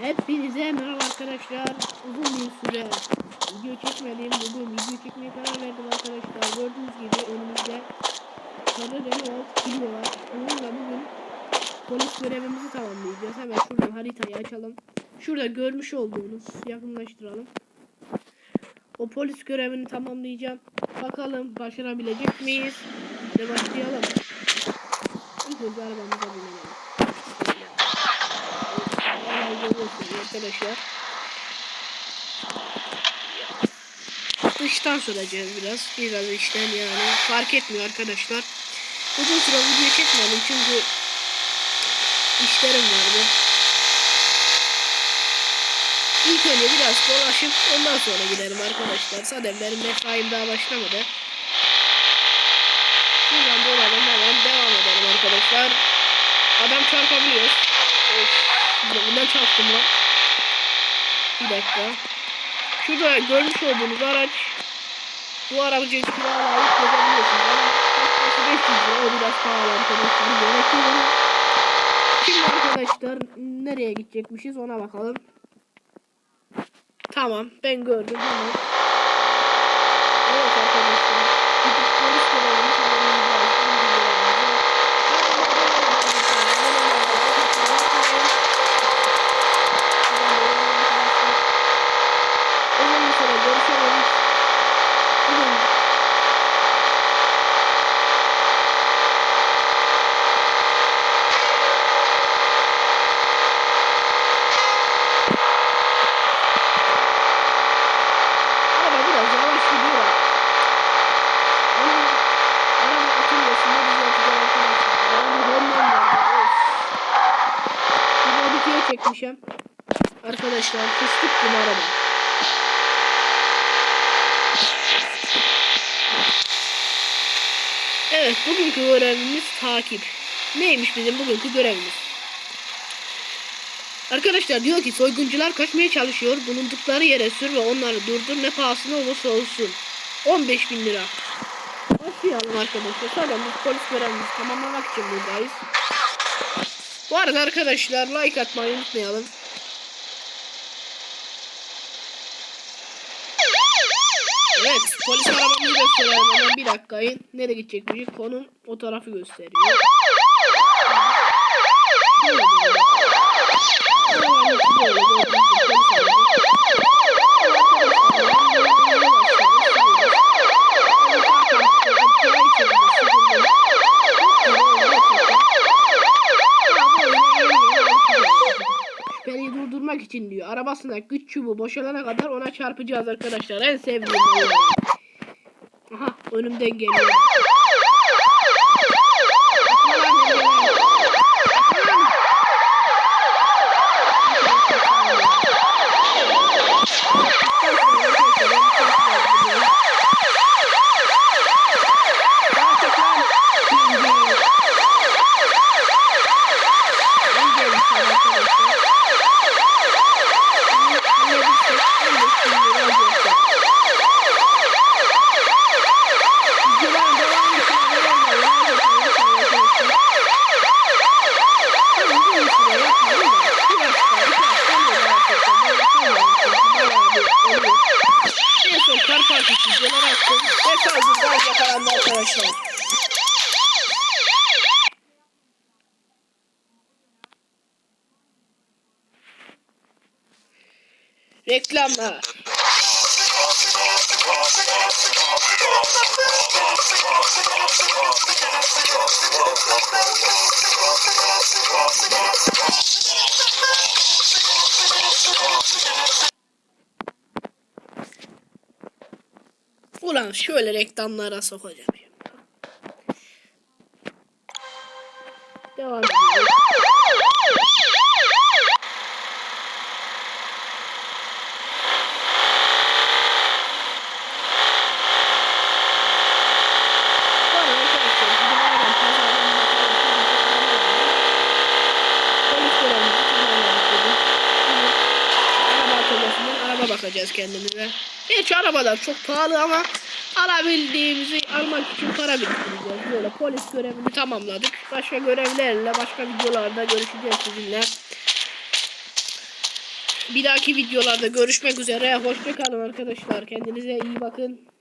Hepinize merhaba arkadaşlar. Uzun bir süre video çekmedim. Bugün video çekmeye karar verdim arkadaşlar. Gördüğünüz gibi önümüzde sarı Renault Clio var. Onunla bugün polis görevimizi tamamlayacağız. Hemen şuradan haritayı açalım. Şurada görmüş olduğunuz yakınlaştıralım. O polis görevini tamamlayacağım. Bakalım başarabilecek miyiz? Ve başlayalım. İlk önce arabamıza binelim. Arkadaşlar. Dıştan süreceğiz biraz. Biraz içten yani. Fark etmiyor arkadaşlar. Uzun süre video çekmedim çünkü işlerim vardı. İlk önce biraz dolaşıp ondan sonra giderim arkadaşlar. Zaten benim mesaim daha başlamadı. Şuradan dolalım hemen devam edelim arkadaşlar. Adam çarpabiliyor. Of. Bundan çarptım lan. Bir dakika. Şurada görmüş olduğunuz araç bu aracı kiralayıp gezebiliyorsunuz. Ama yaklaşık 500 lira o biraz pahalı arkadaşlar. Gerekiyor. Şimdi arkadaşlar nereye gidecekmişiz ona bakalım. Tamam ben gördüm hemen. Evet arkadaşlar. Gidip polis görevini tamamlayacağız. Uzun bir süre görüşemedik. Bugün Araba biraz yavaş gidiyor. Ama araba atılmasın ne düzelteceğim arkadaşlar. Araba Honda vardı. Of. Bir modifiye çekmişim. Arkadaşlar fıstık gibi araba. Evet bugünkü görevimiz takip. Neymiş bizim bugünkü görevimiz? Arkadaşlar diyor ki soyguncular kaçmaya çalışıyor. Bulundukları yere sür ve onları durdur ne pahasına olursa olsun. 15 bin lira. Başlayalım arkadaşlar. Zaten biz polis görevimizi tamamlamak için buradayız. Bu arada arkadaşlar like atmayı unutmayalım. Evet polis arabamızı gösterelim hemen bir dakikayı. Nereye gidecekmiş? Konum o tarafı gösteriyor. Şöyle böyle. Arabanın içi böyle gördüğünüz gibi polis arabası. Şüpheliyi durdurmak için diyor. Arabasında güç çubuğu boşalana kadar ona çarpacağız arkadaşlar. En sevdiğim. Aha önümden geliyor. En son kar partisi videoları attım. Ve saldırıdan yakalandı arkadaşlar. Reklamlar. Ulan şöyle reklamlara sokacağım. Devam araba bakacağız kendimize. Gerçi arabalar çok pahalı ama alabildiğimizi almak için para biriktireceğiz. Böyle polis görevini tamamladık. Başka görevlerle başka videolarda görüşeceğiz sizinle. Bir dahaki videolarda görüşmek üzere. Hoşçakalın arkadaşlar. Kendinize iyi bakın.